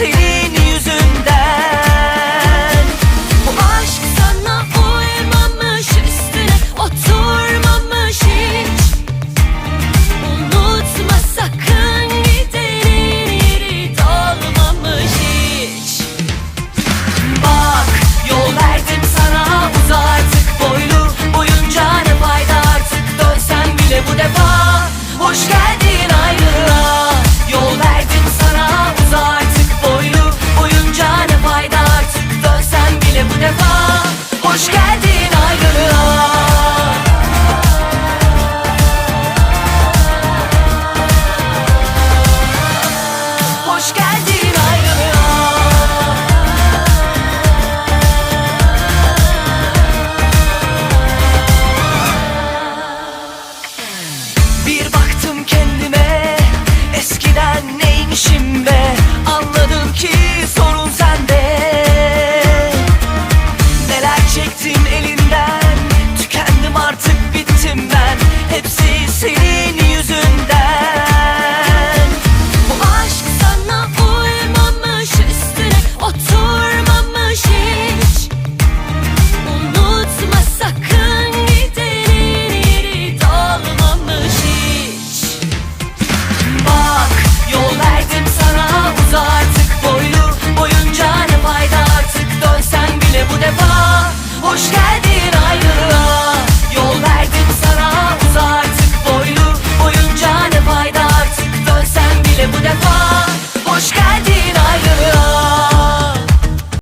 senin yüzünden. Bu aşk sana uymamış üstüne oturmamış hiç. Unutma sakın gidenin yeri dolmamış hiç. Bak yol verdim sana uz artık boylu. Boyunca ne fayda artık dönsen bile bu defa. Hoş geldin